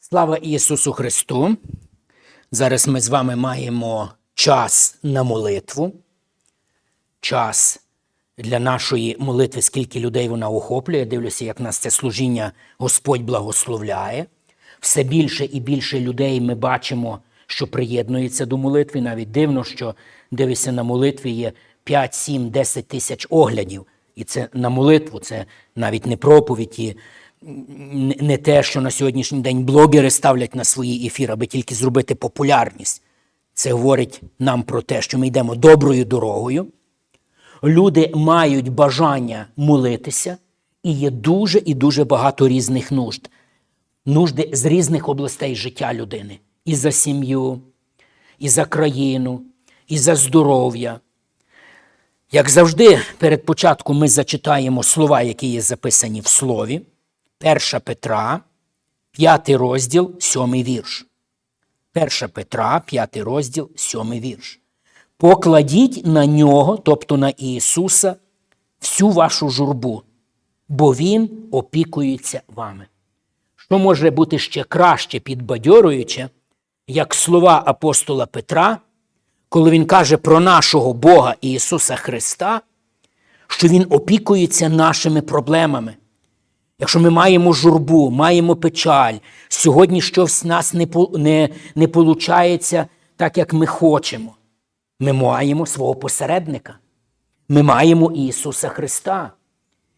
Слава Ісусу Христу! Зараз ми з вами маємо час на молитву, час для нашої молитви, скільки людей вона охоплює. Дивлюся, як нас це служіння Господь благословляє. Все більше і більше людей ми бачимо, що приєднується до молитви. Навіть дивно, що дивишся на молитві є 5, 7, 10 тисяч оглядів. І це на молитву, це навіть не проповіді, н- не те, що на сьогоднішній день блогери ставлять на свої ефіри, аби тільки зробити популярність. Це говорить нам про те, що ми йдемо доброю дорогою. Люди мають бажання молитися, і є дуже і дуже багато різних нужд. Нужди з різних областей життя людини. І за сім'ю, і за країну, і за здоров'я. Як завжди, перед початком ми зачитаємо слова, які є записані в слові. 1 Петра, 5 розділ, 7 вірш. 1 Петра, 5 розділ, 7 вірш. Покладіть на нього, тобто на Ісуса, всю вашу журбу, бо Він опікується вами. Що може бути ще краще підбадьорююче, як слова апостола Петра, коли він каже про нашого Бога Ісуса Христа, що Він опікується нашими проблемами. Якщо ми маємо журбу, маємо печаль, сьогодні щось в нас не, не, не так, як ми хочемо. Ми маємо свого посередника. Ми маємо Ісуса Христа,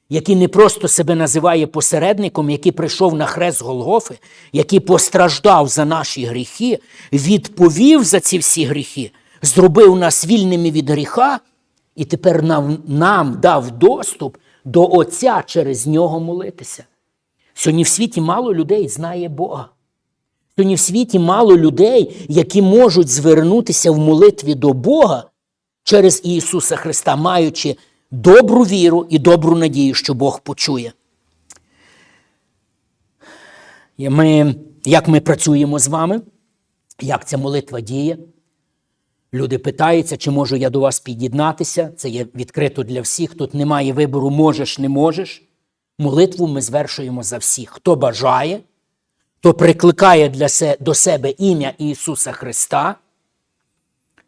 який не просто себе називає посередником, який прийшов на хрест Голгофи, який постраждав за наші гріхи, відповів за ці всі гріхи, зробив нас вільними від гріха, і тепер нам, нам дав доступ до Отця через нього молитися. Сьогодні в світі мало людей знає Бога. Сьогодні в світі мало людей, які можуть звернутися в молитві до Бога через Ісуса Христа, маючи добру віру і добру надію, що Бог почує. Ми, як ми працюємо з вами, як ця молитва діє? Люди питаються, чи можу я до вас під'єднатися. Це є відкрито для всіх. Тут немає вибору, можеш, не можеш. Молитву ми звершуємо за всіх. Хто бажає, хто прикликає для се, до себе ім'я Ісуса Христа.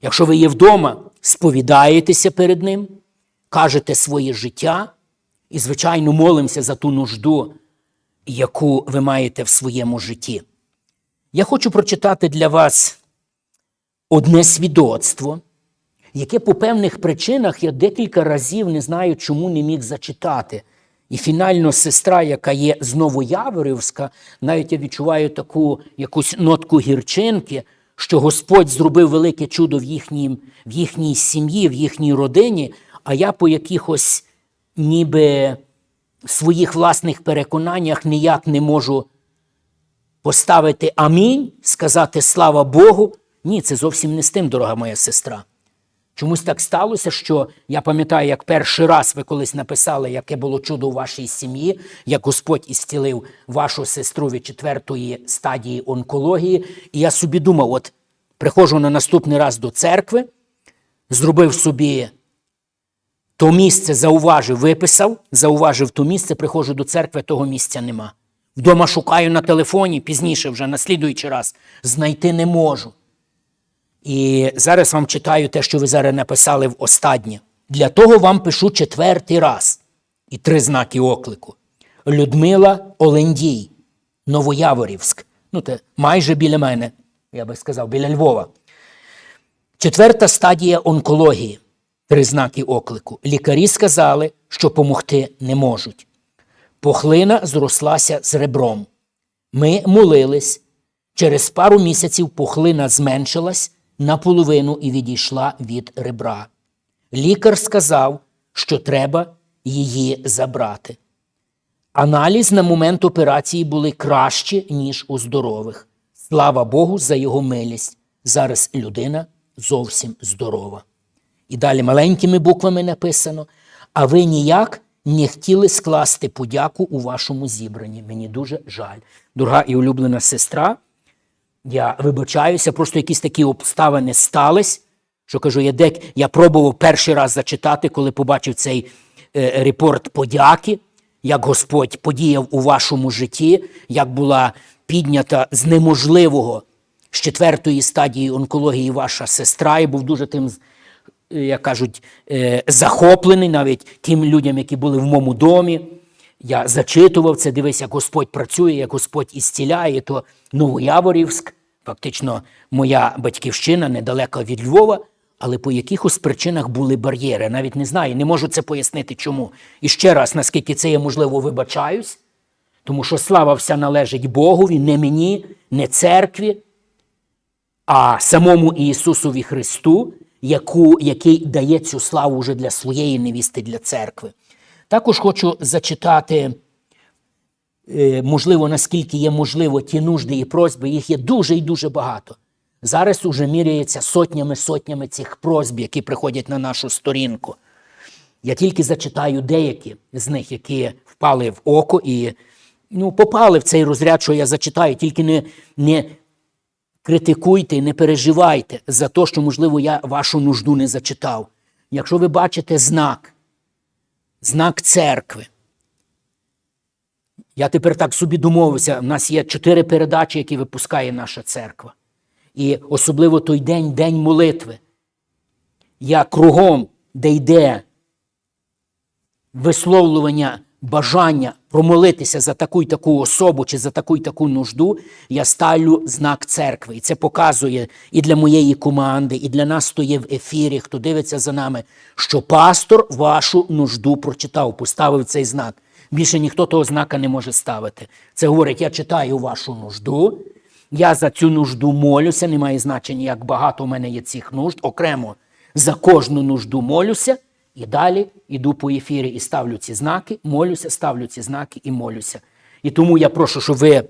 Якщо ви є вдома, сповідаєтеся перед Ним, кажете своє життя і, звичайно, молимося за ту нужду, яку ви маєте в своєму житті. Я хочу прочитати для вас одне свідоцтво, яке по певних причинах я декілька разів не знаю, чому не міг зачитати. І фінально сестра, яка є з Новояворівська, навіть я відчуваю таку якусь нотку гірчинки, що Господь зробив велике чудо в їхній, в їхній сім'ї, в їхній родині, а я по якихось ніби своїх власних переконаннях ніяк не можу поставити амінь, сказати слава Богу. Ні, це зовсім не з тим, дорога моя сестра. Чомусь так сталося, що я пам'ятаю, як перший раз ви колись написали, яке було чудо у вашій сім'ї, як Господь ісцілив вашу сестру від четвертої стадії онкології. І я собі думав: от приходжу на наступний раз до церкви, зробив собі то місце, зауважив, виписав, зауважив то місце, приходжу до церкви, того місця нема. Вдома шукаю на телефоні, пізніше вже на слідуючий раз, знайти не можу. І зараз вам читаю те, що ви зараз написали в останнє. Для того вам пишу четвертий раз. І три знаки оклику. Людмила Олендій, Новояворівськ. Ну, це майже біля мене, я би сказав, біля Львова. Четверта стадія онкології. Три знаки оклику. Лікарі сказали, що помогти не можуть. Похлина зрослася з ребром. Ми молились. Через пару місяців пухлина зменшилась наполовину і відійшла від ребра. Лікар сказав, що треба її забрати. Аналіз на момент операції були кращі, ніж у здорових. Слава Богу, за його милість. Зараз людина зовсім здорова. І далі маленькими буквами написано: а ви ніяк не хотіли скласти подяку у вашому зібранні. Мені дуже жаль. Дорога і улюблена сестра, я вибачаюся, просто якісь такі обставини стались, що кажу, я дек, я пробував перший раз зачитати, коли побачив цей е, репорт подяки, як Господь подіяв у вашому житті, як була піднята з неможливого з четвертої стадії онкології ваша сестра, і був дуже тим, е, як кажуть, е, захоплений навіть тим людям, які були в моєму домі. Я зачитував це, дивись, як Господь працює, як Господь ісціляє, то Новояворівськ, фактично моя батьківщина недалеко від Львова, але по якихось причинах були бар'єри. Навіть не знаю, не можу це пояснити чому. І ще раз, наскільки це є можливо, вибачаюсь, тому що слава вся належить Богові, не мені, не церкві, а самому Ісусові Христу, яку, який дає цю славу вже для своєї невісти, для церкви. Також хочу зачитати, е, можливо, наскільки є можливо, ті нужди і просьби, їх є дуже і дуже багато. Зараз уже міряється сотнями-сотнями цих просьб, які приходять на нашу сторінку. Я тільки зачитаю деякі з них, які впали в око і ну, попали в цей розряд, що я зачитаю, тільки не, не критикуйте, не переживайте за те, що, можливо, я вашу нужду не зачитав. Якщо ви бачите знак, знак церкви. Я тепер так собі домовився. У нас є чотири передачі, які випускає наша церква. І особливо той день, день молитви. Я кругом, де йде висловлювання бажання промолитися за таку й таку особу чи за таку й таку нужду, я ставлю знак церкви. І це показує і для моєї команди, і для нас, хто є в ефірі, хто дивиться за нами, що пастор вашу нужду прочитав, поставив цей знак. Більше ніхто того знака не може ставити. Це говорить, я читаю вашу нужду, я за цю нужду молюся, немає значення, як багато у мене є цих нужд, окремо за кожну нужду молюся. І далі йду по ефірі і ставлю ці знаки, молюся, ставлю ці знаки і молюся. І тому я прошу, щоб ви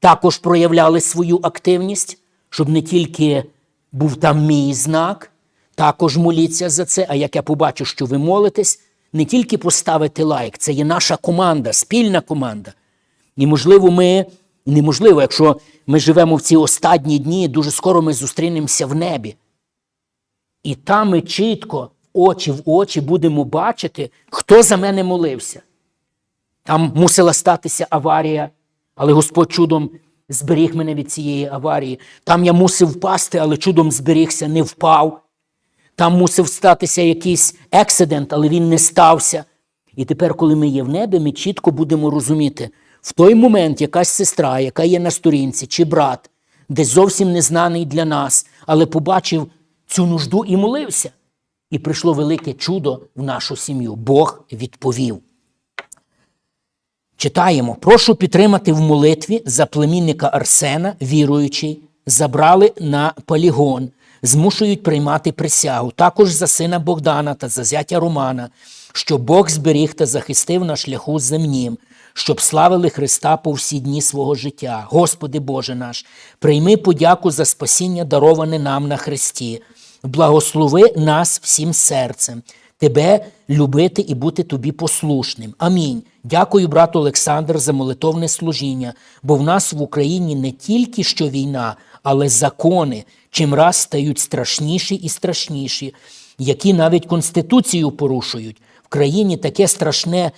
також проявляли свою активність, щоб не тільки був там мій знак, також моліться за це. А як я побачу, що ви молитесь, не тільки поставити лайк, це є наша команда, спільна команда. І, можливо, ми, неможливо, якщо ми живемо в ці останні дні, дуже скоро ми зустрінемося в небі. І там ми чітко очі в очі будемо бачити, хто за мене молився. Там мусила статися аварія, але Господь чудом зберіг мене від цієї аварії. Там я мусив впасти, але чудом зберігся, не впав. Там мусив статися якийсь ексидент, але він не стався. І тепер, коли ми є в небі, ми чітко будемо розуміти, в той момент якась сестра, яка є на сторінці, чи брат, десь зовсім незнаний для нас, але побачив цю нужду і молився. І прийшло велике чудо в нашу сім'ю. Бог відповів. Читаємо: прошу підтримати в молитві за племінника Арсена, віруючий, забрали на полігон, змушують приймати присягу, також за сина Богдана та за зятя Романа, щоб Бог зберіг та захистив на шляху земнім, щоб славили Христа по всі дні свого життя. Господи Боже наш, прийми подяку за спасіння, дароване нам на Христі. Благослови нас всім серцем, тебе любити і бути тобі послушним. Амінь. Дякую, брат Олександр, за молитовне служіння, бо в нас в Україні не тільки що війна, але закони чим раз стають страшніші і страшніші, які навіть Конституцію порушують. В країні таке страшне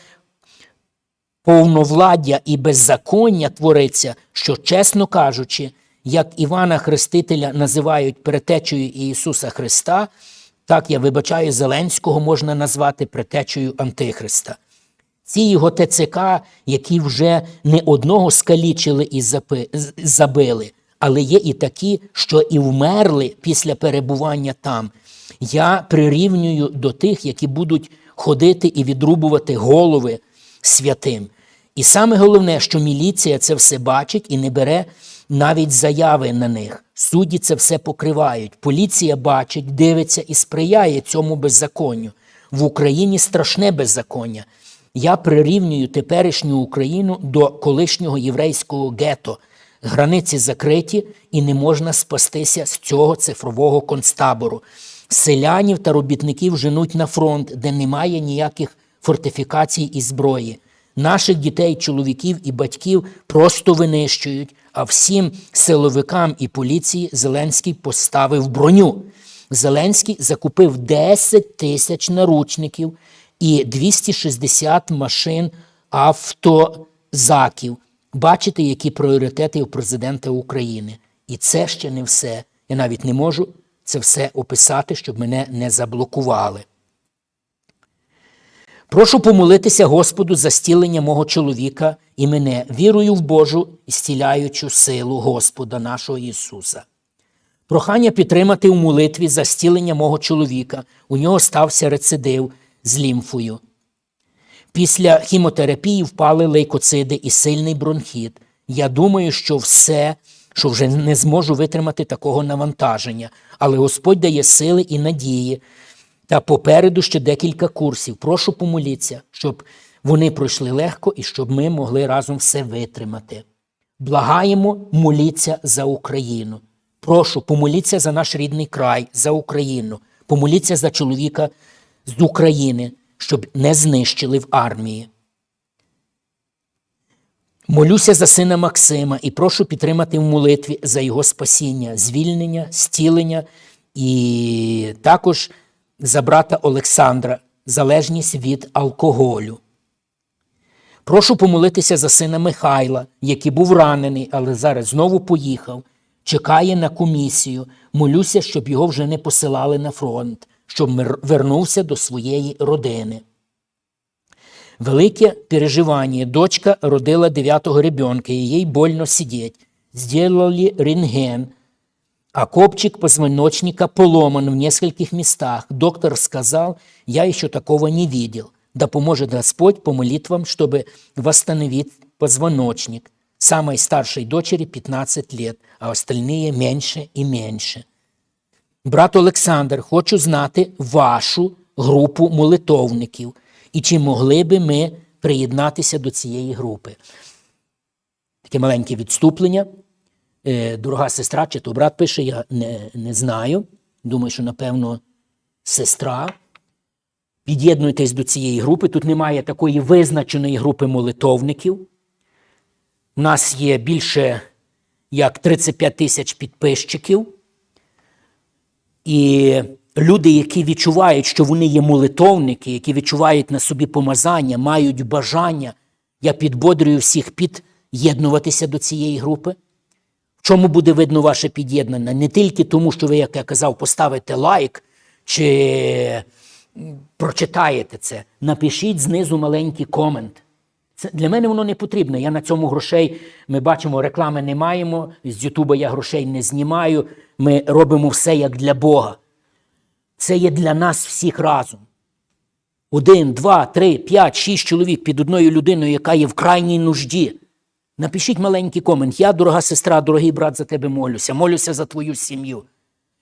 повновладдя і беззаконня твориться, що, чесно кажучи, як Івана Хрестителя називають предтечею Ісуса Христа, так я вибачаю, Зеленського можна назвати предтечею Антихриста. Ці його ТЦК, які вже не одного скалічили і забили, але є і такі, що і вмерли після перебування там. Я прирівнюю до тих, які будуть ходити і відрубувати голови святим. І саме головне, що міліція це все бачить і не бере навіть заяви на них. Судді це все покривають. Поліція бачить, дивиться і сприяє цьому беззаконню. В Україні страшне беззаконня. Я прирівнюю теперішню Україну до колишнього єврейського гето. Границі закриті і не можна спастися з цього цифрового концтабору. Селянів та робітників женуть на фронт, де немає ніяких фортифікацій і зброї. Наших дітей, чоловіків і батьків просто винищують, всім силовикам і поліції Зеленський поставив броню. Зеленський закупив 10 тисяч наручників і 260 машин автозаків. Бачите, які пріоритети у президента України. І це ще не все. Я навіть не можу це все описати, щоб мене не заблокували. Прошу помолитися Господу за стілення мого чоловіка і мене. Вірую в Божу і стіляючу силу Господа нашого Ісуса. Прохання підтримати у молитві за стілення мого чоловіка. У нього стався рецидив з лімфою. Після хімотерапії впали лейкоциди і сильний бронхіт. Я думаю, що все, що вже не зможу витримати такого навантаження, але Господь дає сили і надії. Та попереду ще декілька курсів. Прошу помоліться, щоб вони пройшли легко і щоб ми могли разом все витримати. Благаємо, моліться за Україну. Прошу, помоліться за наш рідний край, за Україну. Помоліться за чоловіка з України, щоб не знищили в армії. Молюся за сина Максима і прошу підтримати в молитві за його спасіння, звільнення, стілення і також за брата Олександра, залежність від алкоголю. Прошу помолитися за сина Михайла, який був ранений, але зараз знову поїхав, чекає на комісію. Молюся, щоб його вже не посилали на фронт, щоб вернувся до своєї родини. Велике переживание. Дочка родила девятого ребенка, ей больно сидеть. Сделали рентген, а копчик позвоночника поломан в нескольких местах. Доктор сказал, я еще такого не видел. Да поможет Господь по молитвам, чтобы восстановить позвоночник. Самой старшей дочери 15 лет, а остальные меньше и меньше. Брат Олександр, хочу знати вашу групу молитовників і чи могли би ми приєднатися до цієї групи. Таке маленьке відступлення. Е, Дорога сестра, чи то брат пише, я не, не знаю. Думаю, що, напевно, сестра. Під'єднуйтесь до цієї групи. Тут немає такої визначеної групи молитовників. У нас є більше як 35 тисяч підписчиків. І люди, які відчувають, що вони є молитовники, які відчувають на собі помазання, мають бажання, я підбодрюю всіх під'єднуватися до цієї групи. Чому буде видно ваше під'єднання? Не тільки тому, що ви, як я казав, поставите лайк чи прочитаєте це. Напишіть знизу маленький комент. Це для мене воно не потрібно. Я на цьому грошей ми бачимо, реклами не маємо. З Ютуба я грошей не знімаю. Ми робимо все як для Бога. Це є для нас всіх разом. Один, два, три, п'ять, шість чоловік під одною людиною, яка є в крайній нужді. Напишіть маленький комент. Я, дорога сестра, дорогий брат, за тебе молюся, молюся за твою сім'ю.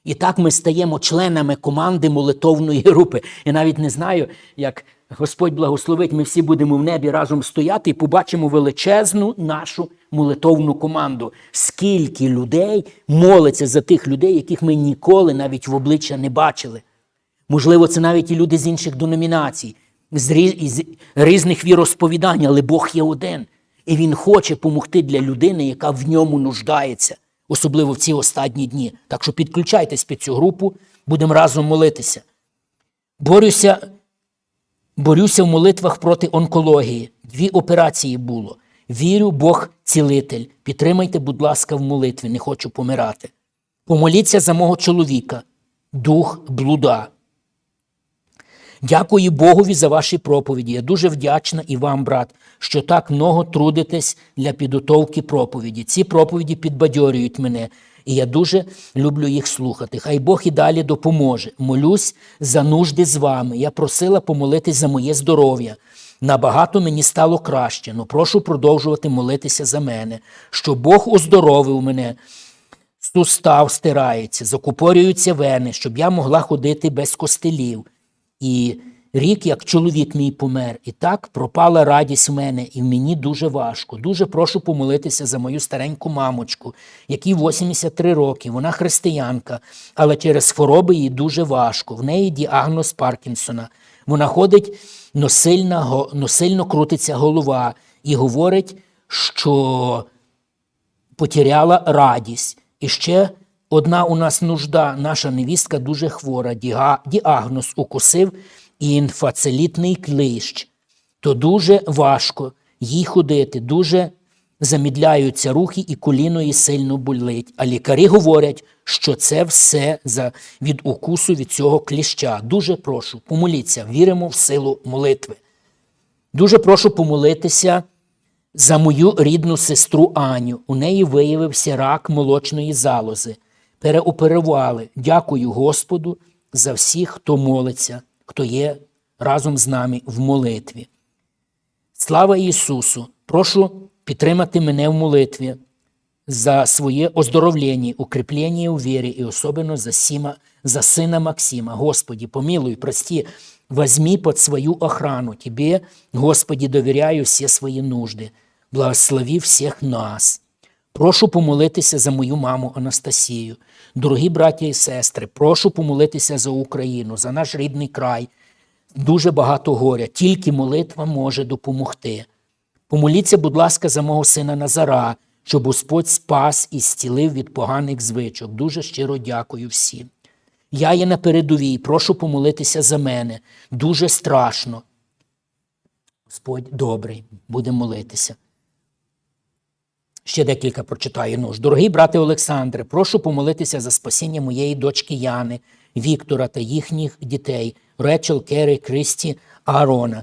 І так ми стаємо членами команди молитовної групи. Я навіть не знаю, як Господь благословить, ми всі будемо в небі разом стояти і побачимо величезну нашу молитовну команду. Скільки людей молиться за тих людей, яких ми ніколи навіть в обличчя не бачили. Можливо, це навіть і люди з інших деномінацій, з різ- із різних віросповідань, але Бог є один. І Він хоче допомогти для людини, яка в ньому нуждається, особливо в ці останні дні. Так що підключайтесь під цю групу, будемо разом молитися. Борюся, борюся в молитвах проти онкології. Дві операції було. Вірю, Бог цілитель. Підтримайте, будь ласка, в молитві, не хочу помирати. Помоліться за мого чоловіка, дух блуда. Дякую Богові за ваші проповіді. Я дуже вдячна і вам, брат, що так много трудитесь для підготовки проповіді. Ці проповіді підбадьорюють мене, і я дуже люблю їх слухати. Хай Бог і далі допоможе. Молюсь за нужди з вами. Я просила помолитись за моє здоров'я. Набагато мені стало краще, але прошу продовжувати молитися за мене, щоб Бог оздоровив мене. Сустав стирається, закупорюються вени, щоб я могла ходити без костелів. І рік, як чоловік мій помер, і так пропала радість в мене, і мені дуже важко. Дуже прошу помолитися за мою стареньку мамочку, якій 83 роки. Вона християнка, але через хвороби їй дуже важко. В неї діагноз Паркінсона. Вона ходить, но сильно, го- но сильно крутиться голова і говорить, що потеряла радість. І ще одна у нас нужда, наша невістка дуже хвора, діагноз укусив інфацелітний клещ. То дуже важко їй ходити, дуже замідляються рухи і коліно її сильно болить. А лікарі говорять, що це все за, від укусу від цього кліща. Дуже прошу, помоліться, віримо в силу молитви. Дуже прошу помолитися за мою рідну сестру Аню. У неї виявився рак молочної залози. Переоперували. Дякую Господу за всіх, хто молиться, хто є разом з нами в молитві. Слава Ісусу! Прошу підтримати мене в молитві за своє оздоровлення, укріплення у вірі і особливо за, Сіма, за сина Максима. Господи, помилуй, прости, возьми под свою охрану. Тебе, Господи, довіряю всі свої нужди. Благослови всіх нас. Прошу помолитися за мою маму Анастасію. Дорогі браття і сестри, прошу помолитися за Україну, за наш рідний край. Дуже багато горя. Тільки молитва може допомогти. Помоліться, будь ласка, за мого сина Назара, щоб Господь спас і зцілив від поганих звичок. Дуже щиро дякую всім. Я є на передовій, прошу помолитися за мене. Дуже страшно. Господь добрий, будемо молитися. Ще декілька прочитаю нуж. Дорогий брате Олександре, прошу помолитися за спасіння моєї дочки Яни, Віктора та їхніх дітей Речел, Кери, Кристі, Аарона.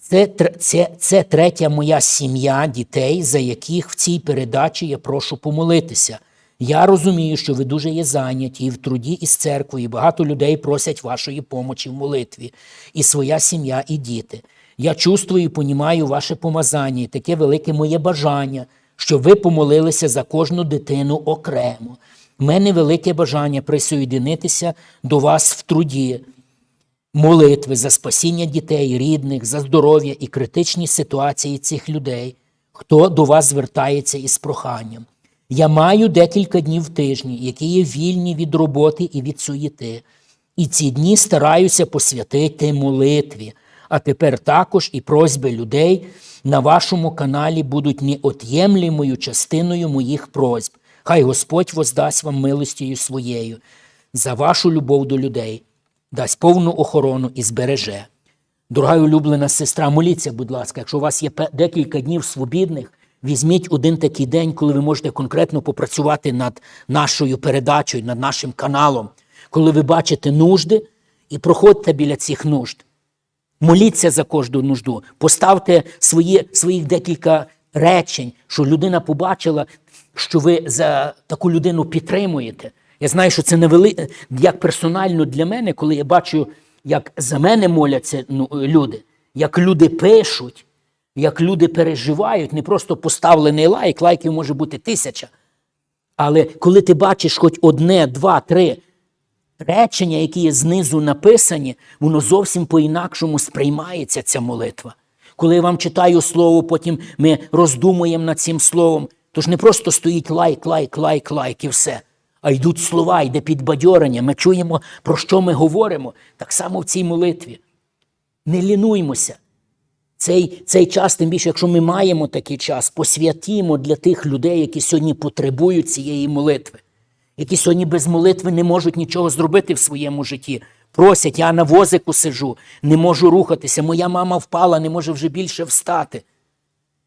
Це, це, це третя моя сім'я дітей, за яких в цій передачі я прошу помолитися. Я розумію, що ви дуже є зайняті і в труді із церквою, багато людей просять вашої помочі в молитві, і своя сім'я, і діти. Я чувствую і понімаю ваше помазання, і таке велике моє бажання, щоб ви помолилися за кожну дитину окремо. У мене велике бажання присоєдинитися до вас в труді, молитви за спасіння дітей, рідних, за здоров'я і критичні ситуації цих людей, хто до вас звертається із проханням. Я маю декілька днів в тижні, які є вільні від роботи і від суєти. І ці дні стараюся посвятити молитві. А тепер також і просьби людей на вашому каналі будуть неот'ємлемою частиною моїх просьб. Хай Господь воздасть вам милостю своєю за вашу любов до людей, дасть повну охорону і збереже. Дорога улюблена сестра, моліться, будь ласка, якщо у вас є декілька днів свобідних, візьміть один такий день, коли ви можете конкретно попрацювати над нашою передачею, над нашим каналом, коли ви бачите нужди і проходьте біля цих нужд. Моліться за кожну нужду, поставте свої, своїх декілька речень, що людина побачила, що ви за таку людину підтримуєте. Я знаю, що це не вели... як персонально для мене, коли я бачу, як за мене моляться ну, люди, як люди пишуть, як люди переживають, не просто поставлений лайк, лайків може бути тисяча. Але коли ти бачиш хоч одне, два, три речення, які є знизу написані, воно зовсім по-інакшому сприймається ця молитва. Коли я вам читаю слово, потім ми роздумуємо над цим словом, то ж не просто стоїть лайк, лайк, лайк, лайк і все. А йдуть слова, йде підбадьорення. Ми чуємо, про що ми говоримо. Так само в цій молитві. Не лінуймося. Цей, цей час, тим більше, якщо ми маємо такий час, посвятімо для тих людей, які сьогодні потребують цієї молитви, які сьогодні без молитви не можуть нічого зробити в своєму житті. Просять, я на возику сижу, не можу рухатися, моя мама впала, не може вже більше встати.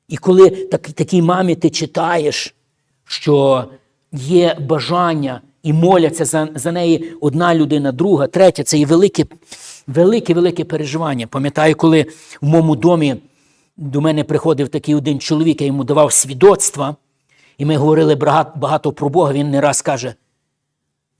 І коли так, такій мамі ти читаєш, що є бажання і моляться за, за неї одна людина, друга, третя, це є велике, велике, велике переживання. Пам'ятаю, коли в моєму домі до мене приходив такий один чоловік, я йому давав свідоцтва, і ми говорили багато, багато про Бога, він не раз каже,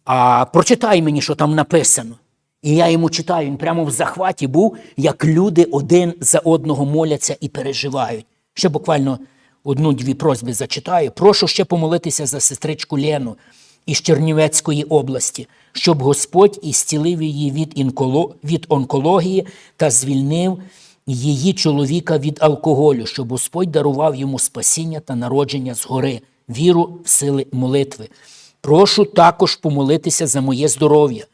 а прочитай мені, що там написано. І я йому читаю, він прямо в захваті був, як люди один за одного моляться і переживають. Ще буквально одну-дві просьби зачитаю. Прошу ще помолитися за сестричку Лену із Чернівецької області, щоб Господь ісцілив її від, інколо... від онкології та звільнив її чоловіка від алкоголю, щоб Господь дарував йому спасіння та народження згори, віру в сили молитви. Прошу також помолитися за моє здоров'я,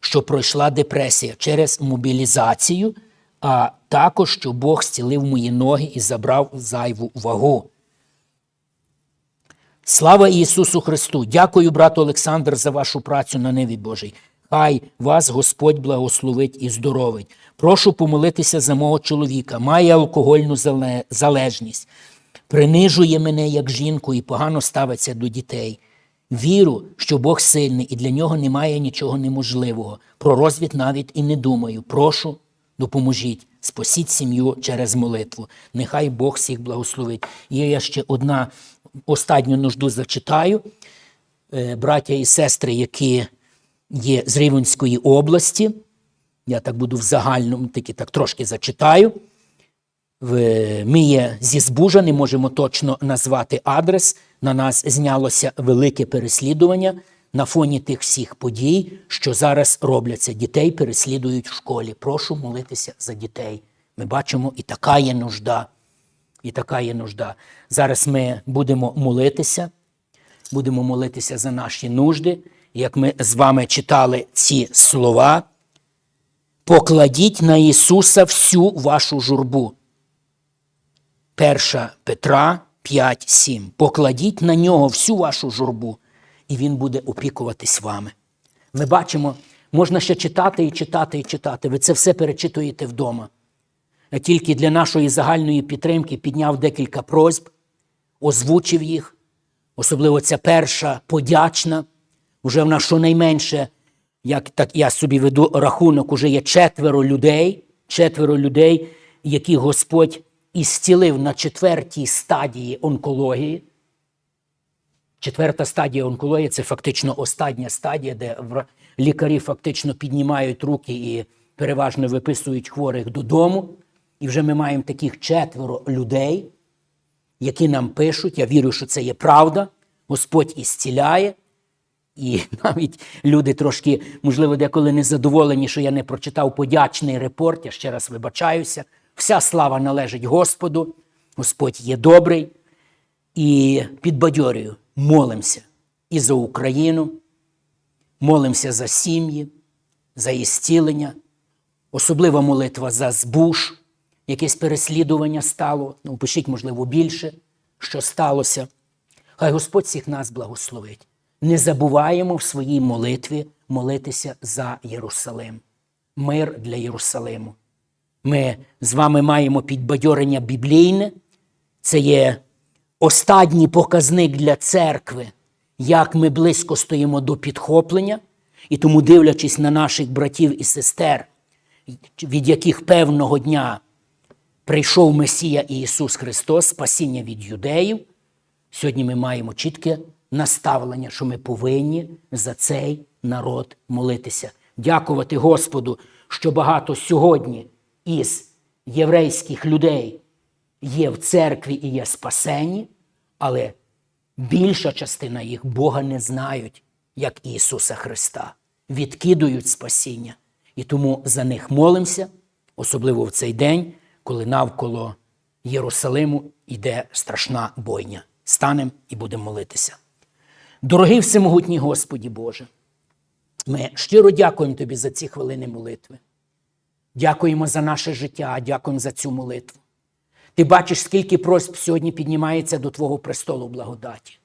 що пройшла депресія через мобілізацію, а також, що Бог зцілив мої ноги і забрав зайву вагу. Слава Ісусу Христу! Дякую, брат Олександр, за вашу працю на небі Божий. Хай вас Господь благословить і здоровить. Прошу помолитися за мого чоловіка, має алкогольну залежність. принижує мене як жінку і погано ставиться до дітей. Віру, що Бог сильний і для нього немає нічого неможливого. Про розвід навіть і не думаю. Прошу, допоможіть, спасіть сім'ю через молитву. Нехай Бог всіх благословить. Є я ще одна останню нужду зачитаю. Е, Браття і сестри, які є з Рівненської області. Я так буду в загальному, тільки так трошки зачитаю. Ми є зі Збужа, не можемо точно назвати адрес. На нас знялося велике переслідування на фоні тих всіх подій, що зараз робляться. Дітей переслідують в школі. Прошу молитися за дітей. Ми бачимо, і така є нужда. І така є нужда. Зараз ми будемо молитися, будемо молитися за наші нужди. Як ми з вами читали ці слова, покладіть на Ісуса всю вашу журбу. 1 Петра 5, 7. Покладіть на нього всю вашу журбу, і він буде опікуватись вами. Ми бачимо, можна ще читати і читати і читати. Ви це все перечитуєте вдома. Я тільки для нашої загальної підтримки підняв декілька просьб, озвучив їх. Особливо ця перша подячна. Уже в нас щонайменше, як так я собі веду рахунок, уже є четверо людей, четверо людей, які Господь ісцілив на четвертій стадії онкології. Четверта стадія онкології це фактично остання стадія, де лікарі фактично піднімають руки і переважно виписують хворих додому. І вже ми маємо таких четверо людей, які нам пишуть. Я вірю, що це є правда. Господь ісціляє. І навіть люди трошки, можливо, деколи незадоволені, що я не прочитав подячний репорт. Я ще раз вибачаюся. Вся слава належить Господу. Господь є добрий. І підбадьорюю, молимося і за Україну, молимося за сім'ї, за ісцілення, особлива молитва за збуш, якесь переслідування стало. Ну, пишіть, можливо, більше, що сталося. Хай Господь всіх нас благословить. Не забуваємо в своїй молитві молитися за Єрусалим, мир для Єрусалиму. Ми з вами маємо підбадьорення біблійне. Це є останній показник для церкви, як ми близько стоїмо до підхоплення, і тому, дивлячись на наших братів і сестер, від яких певного дня прийшов Месія Ісус Христос, спасіння від юдеїв, сьогодні ми маємо чітке наставлення, що ми повинні за цей народ молитися. Дякувати Господу, що багато сьогодні із єврейських людей є в церкві і є спасені, але більша частина їх Бога не знають, як Ісуса Христа, відкидують спасіння. І тому за них молимося, особливо в цей день, коли навколо Єрусалиму йде страшна бойня. Станемо і будемо молитися. Дорогий всемогутній Господі Боже, ми щиро дякуємо Тобі за ці хвилини молитви. Дякуємо за наше життя, дякуємо за цю молитву. Ти бачиш, скільки просьб сьогодні піднімається до Твого престолу благодаті.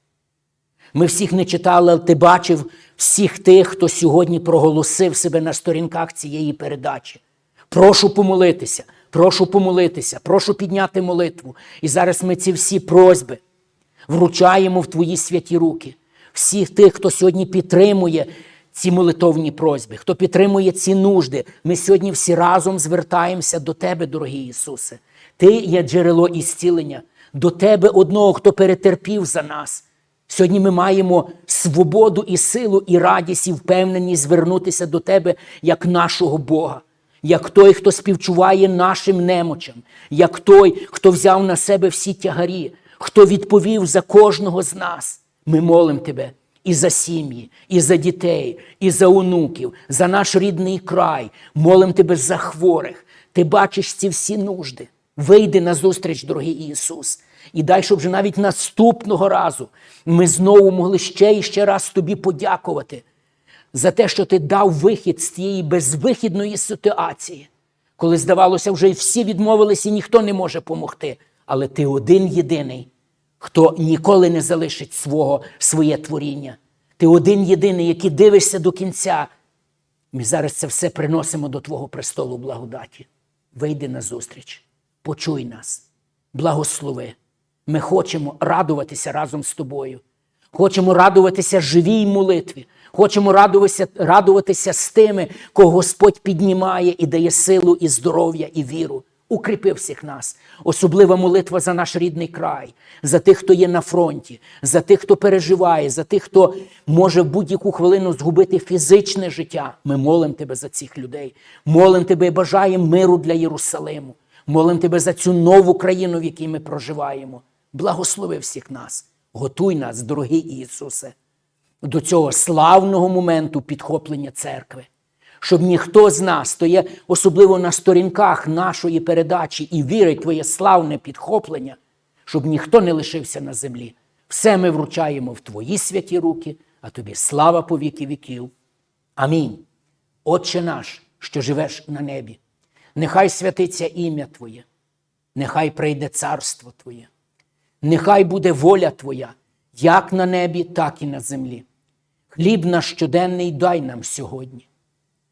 Ми всіх не читали, але ти бачив всіх тих, хто сьогодні проголосив себе на сторінках цієї передачі. Прошу помолитися, прошу помолитися, прошу підняти молитву. І зараз ми ці всі просьби вручаємо в Твої святі руки. Всіх тих, хто сьогодні підтримує ці молитовні просьби, хто підтримує ці нужди. Ми сьогодні всі разом звертаємося до Тебе, дорогий Ісусе. Ти є джерело ісцілення, до Тебе одного, хто перетерпів за нас. Сьогодні ми маємо свободу і силу, і радість, і впевненість звернутися до Тебе як нашого Бога, як той, хто співчуває нашим немочам, як той, хто взяв на себе всі тягарі, хто відповів за кожного з нас. Ми молимо Тебе і за сім'ї, і за дітей, і за онуків, за наш рідний край. Молимо Тебе за хворих. Ти бачиш ці всі нужди. Вийди на зустріч, дорогий Ісус, і дай, щоб вже навіть наступного разу ми знову могли ще і ще раз тобі подякувати за те, що ти дав вихід з цієї безвихідної ситуації, коли здавалося, вже всі відмовилися, і ніхто не може помогти. Але ти один єдиний, хто ніколи не залишить свого, своє творіння. Ти один єдиний, який дивишся до кінця. Ми зараз це все приносимо до Твого престолу благодаті. Вийди на зустріч, почуй нас, благослови. Ми хочемо радуватися разом з тобою. Хочемо радуватися живій молитві. Хочемо радуватися, радуватися з тими, кого Господь піднімає і дає силу, і здоров'я, і віру. Укріпи всіх нас. Особлива молитва за наш рідний край, за тих, хто є на фронті, за тих, хто переживає, за тих, хто може в будь-яку хвилину згубити фізичне життя. Ми молимо тебе за цих людей. Молимо тебе і бажаємо миру для Єрусалиму. Молимо тебе за цю нову країну, в якій ми проживаємо. Благослови всіх нас. Готуй нас, дорогий Ісусе, до цього славного моменту підхоплення церкви. Щоб ніхто з нас, то є особливо на сторінках нашої передачі і вірить Твоє славне підхоплення, щоб ніхто не лишився на землі. Все ми вручаємо в Твої святі руки, а тобі слава по віки віків. Амінь. Отче наш, що живеш на небі, нехай святиться ім'я Твоє, нехай прийде царство Твоє, нехай буде воля Твоя, як на небі, так і на землі. Хліб наш щоденний дай нам сьогодні.